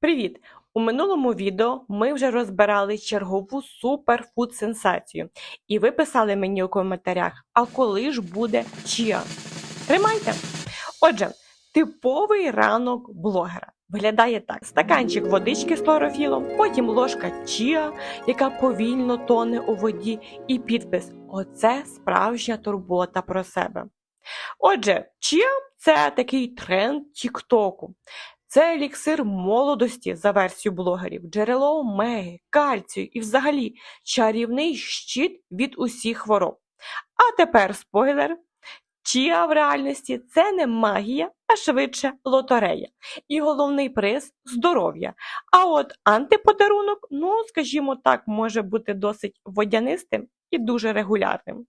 Привіт! У минулому відео ми вже розбирали чергову суперфуд сенсацію, і ви писали мені у коментарях, а коли ж буде чия? Тримайте! Отже, типовий ранок блогера виглядає так: стаканчик водички з хлорофілом, потім ложка чія, яка повільно тоне у воді, і підпис Оце справжня турбота про себе. Отже, чия це такий тренд Тіктоку. Це еліксир молодості за версією блогерів, джерело омеги, кальцію і взагалі чарівний щит від усіх хвороб. А тепер спойлер. Чіа в реальності це не магія, а швидше лотерея. І головний приз здоров'я. А от антиподарунок, ну, скажімо так, може бути досить водянистим і дуже регулярним.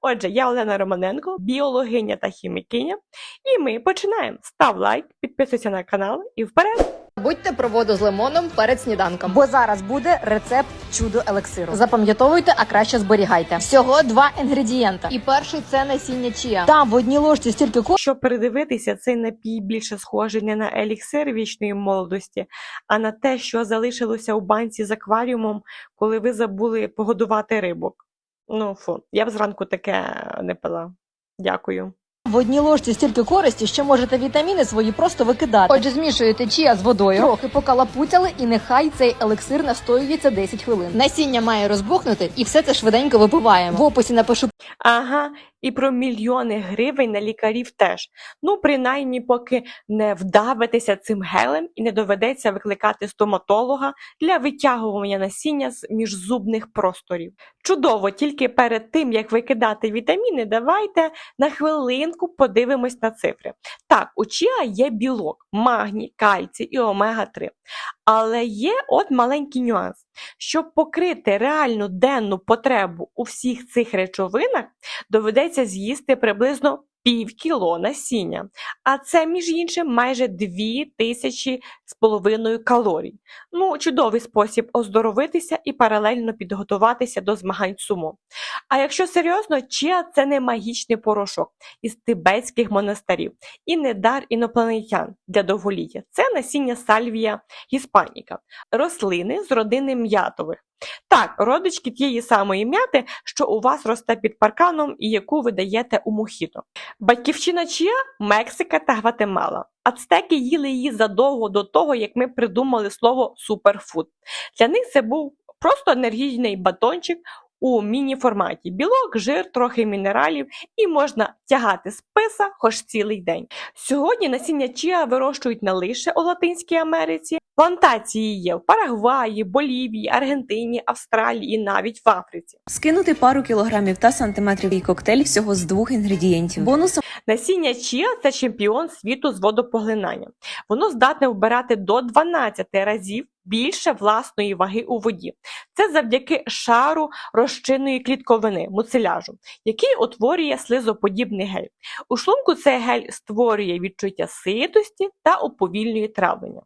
Отже, я Олена Романенко, біологиня та хімікиня, і ми починаємо. Став лайк, підписуйся на канал і вперед! Будьте про воду з лимоном перед сніданком. Бо зараз буде рецепт чудо елексиру. Запам'ятовуйте, а краще зберігайте. Всього два інгредієнта. І перший це насіння чія. Там в одній ложці стільки ко... Щоб передивитися, цей напій більше схожий не на еліксир вічної молодості, а на те, що залишилося у банці з акваріумом, коли ви забули погодувати рибок. Ну, фу, я б зранку таке не пила. Дякую. в одній ложці стільки користі, що можете вітаміни свої просто викидати. Отже, змішуєте чия з водою, трохи покалапуцяли, і нехай цей елексир настоюється 10 хвилин. Насіння має розбухнути, і все це швиденько випиваємо. В описі напишу Ага, і про мільйони гривень на лікарів теж. Ну, принаймні, поки не вдавитеся цим гелем і не доведеться викликати стоматолога для витягування насіння з міжзубних просторів. Чудово, тільки перед тим, як викидати вітаміни, давайте на хвилинку подивимось на цифри. Так, у чіа є білок, магній, кальцій і омега-3. Але є от маленький нюанс. Щоб покрити реальну денну потребу у всіх цих речовинах, доведеться з'їсти приблизно пів кіло насіння. А це, між іншим, майже 2 тисячі з половиною калорій. Ну, чудовий спосіб оздоровитися і паралельно підготуватися до змагань сумо. А якщо серйозно, чия це не магічний порошок із тибетських монастирів і не дар інопланетян для довголіття. Це насіння сальвія гіспаніка, рослини з родини м'ятових. Так, родички тієї самої м'яти, що у вас росте під парканом і яку ви даєте у мохіто. Батьківщина чия Мексика та Гватемала. Ацтеки їли її задовго до того, як ми придумали слово суперфуд. Для них це був просто енергійний батончик у міні-форматі. Білок, жир, трохи мінералів і можна тягати з писа хоч цілий день. Сьогодні насіння чіа вирощують не лише у Латинській Америці. Плантації є в Парагваї, Болівії, Аргентині, Австралії навіть в Африці. Скинути пару кілограмів та сантиметрів і коктейль всього з двох інгредієнтів. Бонусом Насіння чіа це чемпіон світу з водопоглинання. Воно здатне вбирати до 12 разів більше власної ваги у воді. Це завдяки шару розчинної клітковини муциляжу, який утворює слизоподібний гель. У шлунку цей гель створює відчуття ситості та уповільнює травлення.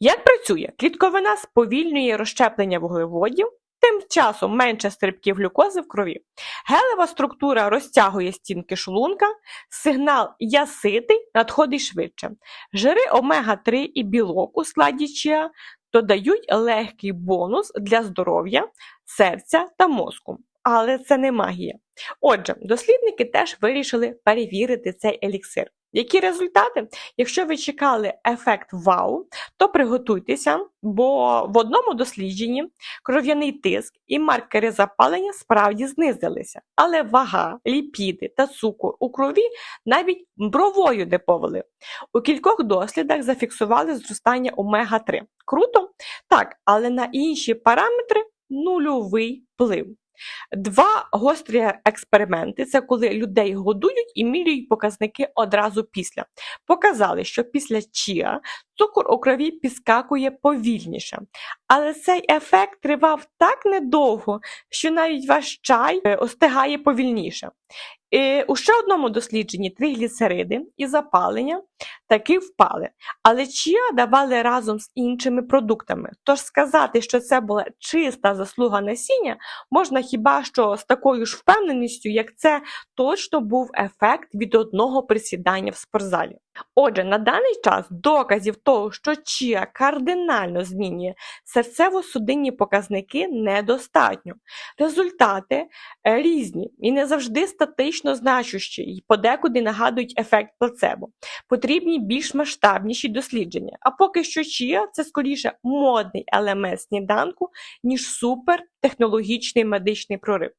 Як працює? Клітковина сповільнює розщеплення вуглеводів, тим часом менше стрибків глюкози в крові. Гелева структура розтягує стінки шлунка, сигнал «я ситий» надходить швидше. Жири омега-3 і білок у складі чіа додають легкий бонус для здоров'я, серця та мозку. Але це не магія. Отже, дослідники теж вирішили перевірити цей еліксир. Які результати? Якщо ви чекали ефект вау, то приготуйтеся, бо в одному дослідженні кров'яний тиск і маркери запалення справді знизилися, але вага, ліпіди та цукор у крові навіть бровою не повели. У кількох дослідах зафіксували зростання омега-3. Круто? Так, але на інші параметри нульовий вплив. Два гострі експерименти це коли людей годують і міряють показники одразу після. Показали, що після чія цукор у крові підскакує повільніше. Але цей ефект тривав так недовго, що навіть ваш чай е, остигає повільніше. І у ще одному дослідженні тригліцериди і запалення таки впали. Але чия давали разом з іншими продуктами. Тож сказати, що це була чиста заслуга насіння, можна хіба що з такою ж впевненістю, як це точно був ефект від одного присідання в спортзалі. Отже, на даний час доказів того, що чия кардинально змінює серцево-судинні показники, недостатньо. Результати е, різні і не завжди статично значущі, і подекуди нагадують ефект плацебо. Потрібні більш масштабніші дослідження. А поки що чия це скоріше модний елемент сніданку, ніж супертехнологічний медичний прорив.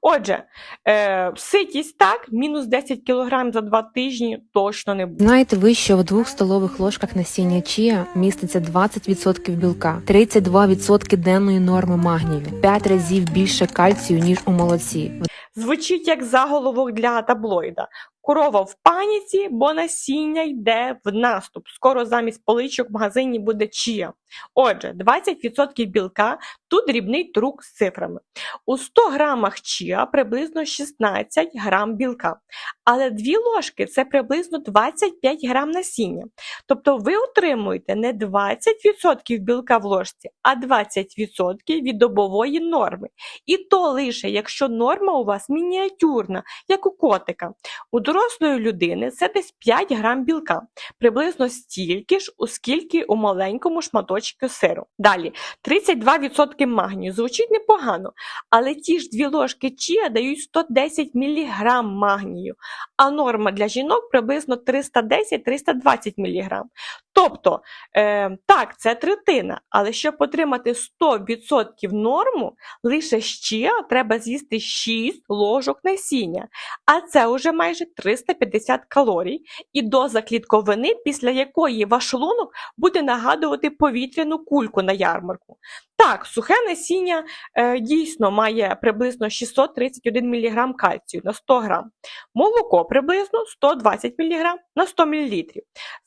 Отже, е, ситість так, мінус 10 кг за два тижні точно не буде. Знаєте ви, що в двох столових ложках насіння чія міститься 20% білка, 32% денної норми магнію, 5 разів більше кальцію, ніж у молоці. Звучить як заголовок для таблоїда. Корова в паніці, бо насіння йде в наступ. Скоро замість поличок в магазині буде чия. Отже, 20% білка тут дрібний трук з цифрами. У 100 грамах чия приблизно 16 грам білка. Але дві ложки це приблизно 25 грам насіння. Тобто ви отримуєте не 20% білка в ложці, а 20% від добової норми. І то лише якщо норма у вас мініатюрна, як у котика. У дорослої людини це десь 5 грам білка, приблизно стільки ж, оскільки у маленькому шматочку сиру. Далі 32% магнію. Звучить непогано, але ті ж дві ложки чія дають 110 мг магнію, а норма для жінок приблизно 310-320 мг. Тобто, е, так, це третина, але щоб отримати 100% норму, лише ще треба з'їсти 6 ложок насіння, а це вже майже 350 калорій і доза клітковини, після якої ваш шлунок буде нагадувати повітряну кульку на ярмарку. Так, сухе насіння е, дійсно має приблизно 631 мг кальцію на 100 г, молоко приблизно 120 мг на 100 мл.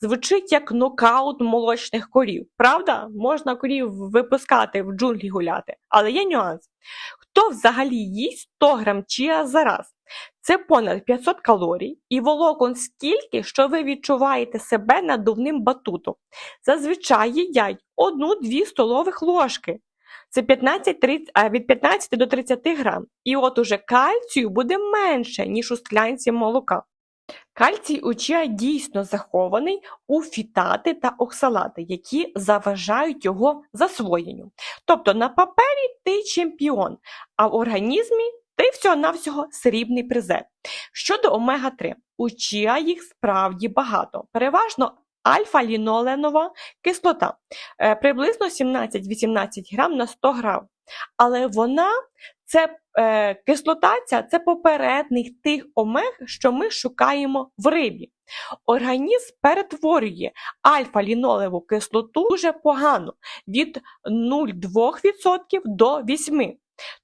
Звучить як нокаут молочних корів. Правда, можна корів випускати в джунглі гуляти, але є нюанс. Хто взагалі їсть 100 грам чія за раз? Це понад 500 калорій і волокон стільки, що ви відчуваєте себе надувним батутом. Зазвичай їдять 1-2 столових ложки. Це 15, 30, від 15 до 30 грам. І от уже кальцію буде менше, ніж у склянці молока. Кальцій у чия дійсно захований у фітати та оксалати, які заважають його засвоєнню. Тобто на папері ти чемпіон, а в організмі ти всього-навсього срібний призер. Щодо омега-3, у чия їх справді багато, переважно альфа-ліноленова кислота, е, приблизно 17-18 грам на 100 грам. Але вона це е, кислота ця це попередник тих омег, що ми шукаємо в рибі. Організм перетворює альфа-лінолеву кислоту дуже погано від 0,2% до 8%.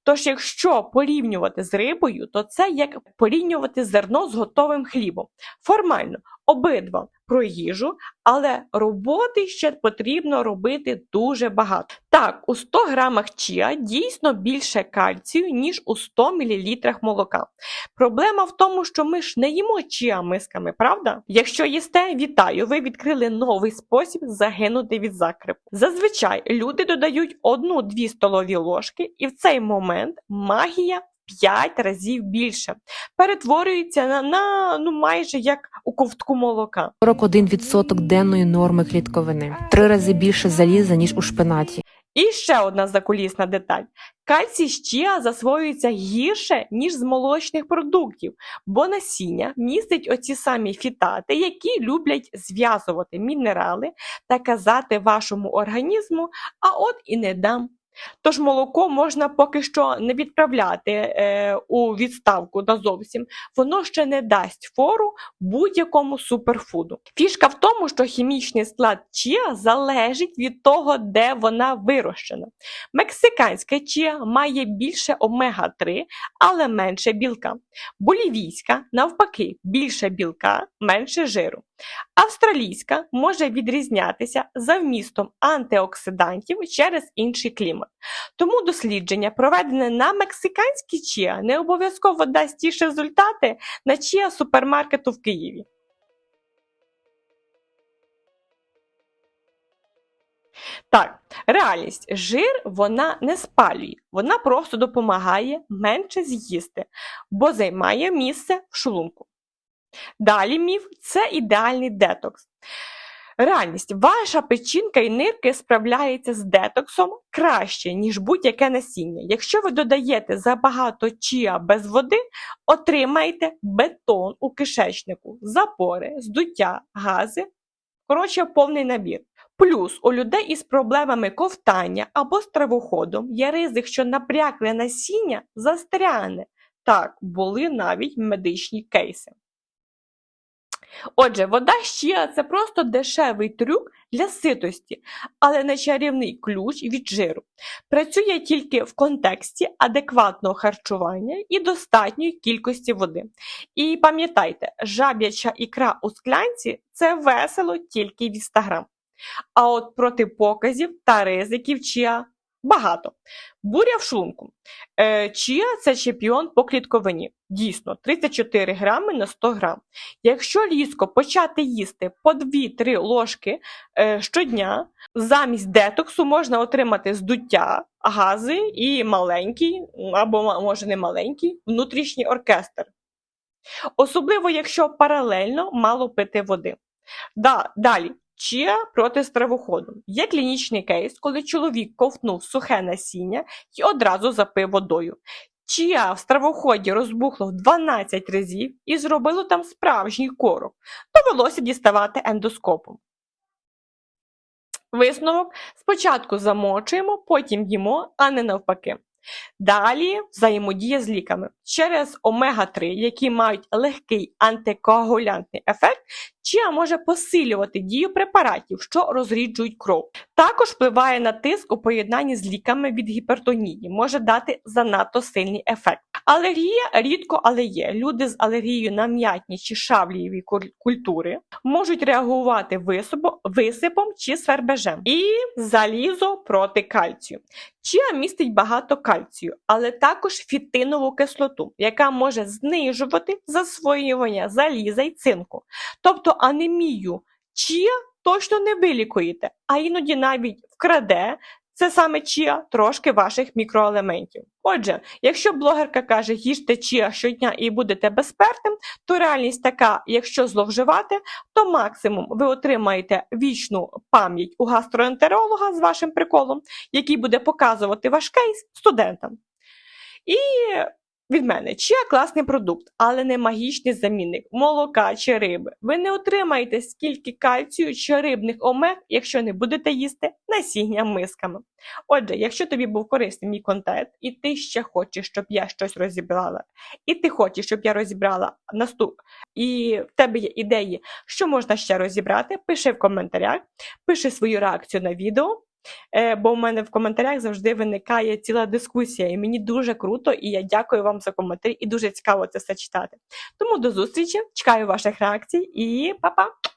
Тож, якщо порівнювати з рибою, то це як порівнювати зерно з готовим хлібом. Формально обидва про їжу, але роботи ще потрібно робити дуже багато. Так, у 100 грамах чія дійсно більше кальцію, ніж у 100 мл молока. Проблема в тому, що ми ж не їмо чия мисками, правда? Якщо їсте, вітаю, ви відкрили новий спосіб загинути від закрипу. Зазвичай люди додають 1-2 столові ложки, і в цей момент магія 5 разів більше. Перетворюється на, на ну майже як у ковтку молока. 41% денної норми клітковини, три рази більше заліза, ніж у шпинаті. І ще одна закулісна деталь: кальцій з чіа засвоюється гірше, ніж з молочних продуктів, бо насіння містить оці самі фітати, які люблять зв'язувати мінерали та казати вашому організму, а от і не дам. Тож молоко можна поки що не відправляти е, у відставку назовсім, воно ще не дасть фору будь-якому суперфуду. Фішка в тому, що хімічний склад чіа залежить від того, де вона вирощена. Мексиканська чіа має більше омега-3, але менше білка. Болівійська, навпаки, більше білка, менше жиру. Австралійська може відрізнятися за вмістом антиоксидантів через інший клімат. Тому дослідження, проведене на мексиканській чіа, не обов'язково дасть ті ж результати на чіа супермаркету в Києві. Так, реальність. Жир вона не спалює, вона просто допомагає менше з'їсти, бо займає місце в шлунку. Далі міф це ідеальний детокс. Реальність, ваша печінка і нирки справляються з детоксом краще, ніж будь-яке насіння. Якщо ви додаєте забагато чіа без води, отримаєте бетон у кишечнику, запори, здуття, гази, коротше, повний набір. Плюс у людей із проблемами ковтання або стравоходом є ризик, що напрякле насіння застряне. Так, були навіть медичні кейси. Отже, вода з – це просто дешевий трюк для ситості, але не чарівний ключ від жиру. Працює тільки в контексті адекватного харчування і достатньої кількості води. І пам'ятайте, жаб'яча ікра у склянці – це весело тільки в Інстаграм. А от протипоказів та ризиків чіа багато. Буря в шлунку. Е, чіа – це чемпіон по клітковині. Дійсно, 34 грами на 100 грам. Якщо різко почати їсти по 2-3 ложки е, щодня, замість детоксу можна отримати здуття, гази і маленький, або може не маленький, внутрішній оркестр. Особливо, якщо паралельно мало пити води. Да, далі. Чія проти стравоходу. Є клінічний кейс, коли чоловік ковтнув сухе насіння і одразу запив водою. Чия в стравоході розбухло в 12 разів і зробило там справжній корок. Довелося діставати ендоскопом. Висновок спочатку замочуємо, потім їмо, а не навпаки. Далі взаємодія з ліками. Через омега-3, які мають легкий антикоагулянтний ефект, чи може посилювати дію препаратів, що розріджують кров. Також впливає на тиск у поєднанні з ліками від гіпертонії, може дати занадто сильний ефект. Алергія рідко, але є. Люди з алергією на м'ятні чи шавлієві куль- культури можуть реагувати висипом чи свербежем. І залізо проти кальцію. Чия містить багато кальцію, але також фітинову кислоту, яка може знижувати засвоювання заліза й цинку. Тобто анемію чия точно не вилікуєте, а іноді навіть вкраде це саме чия трошки ваших мікроелементів. Отже, якщо блогерка каже, їжте чия щодня і будете безпертим, то реальність така, якщо зловживати, то максимум ви отримаєте вічну пам'ять у гастроентеролога з вашим приколом, який буде показувати ваш кейс студентам. І від мене чия класний продукт, але не магічний замінник молока чи риби. Ви не отримаєте скільки кальцію чи рибних омег, якщо не будете їсти насіння мисками. Отже, якщо тобі був корисний мій контент, і ти ще хочеш, щоб я щось розібрала, і ти хочеш, щоб я розібрала наступ, і в тебе є ідеї, що можна ще розібрати, пиши в коментарях, пиши свою реакцію на відео. Е, бо в мене в коментарях завжди виникає ціла дискусія, і мені дуже круто, і я дякую вам за коментарі, і дуже цікаво це все читати. Тому до зустрічі, чекаю ваших реакцій і па-па!